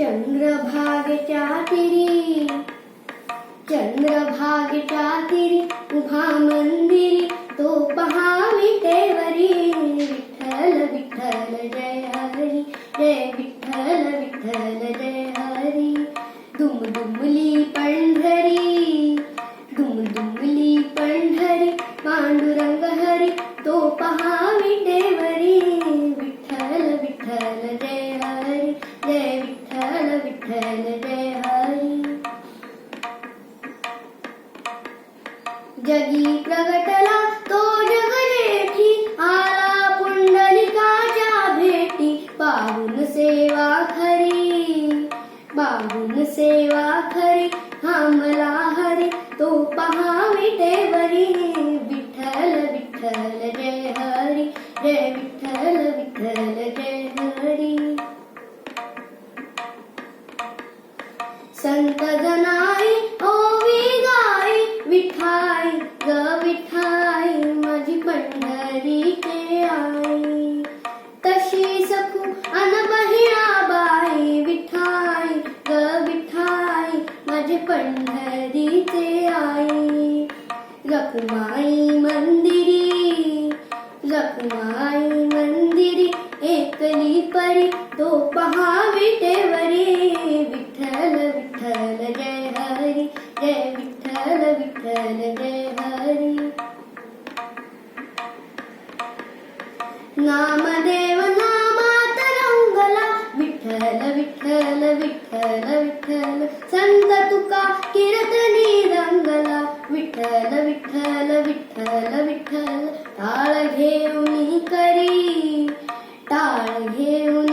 चंद्रभागेच्या तिरी चंद्रभागेच्या तिरी उभा मंदिरी तो पहा विटेवरी विठ्ठल विठ्ठल, जय हरी, जय विठ्ठल विठ्ठल, जय हरी। दुमदुमली पंढरी दुमदुमली पंढरी, पांडुरंग हरी तो पहा विटेवरी विठ्ठल विठ्ठल, जय विठ्ठल विठ्ठल जय हरी जगी प्रगटला तो जगजेठी आला पुंडलिकाच्या भेटी. पाहून सेवा खरी पाहून सेवा खरी हमला हरी. तो पहा विटेवरी विठ्ठल विठ्ठल जय हरी जय विठ्ठल विठ्ठल जय हरी. संत जनाई, ओवी गाई विठाई ग विठाई माझी पंढरीचे आई। तशी सखू अन बाई विठाई ग विठाई माझे पंढरीचे आई। रखुमाई मंदिरी रखुमाई मंदिरी एकली परी तो विठ्ठल विठ्ठल जय हरी नामदेव नामात रंगला विठ्ठल विठ्ठल विठ्ठल विठ्ठल संत तुका कीर्तनी रंगला विठ्ठल विठ्ठल विठ्ठल विठ्ठल टाळ घेऊन करी टाळ घेऊन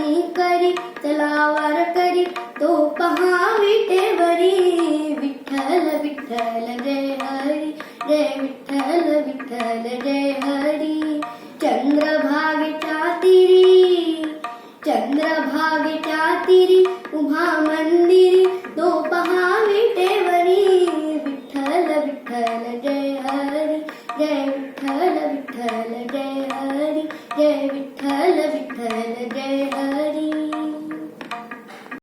मंथन जय हरी चंद्रभाग चातिरी। चंद्रभाग चातिरी उमा मंदिर दो पहाविटेवरी विठल विठल जय हरी जय विठल विठल जय हरी जय विठल विठल जय हरी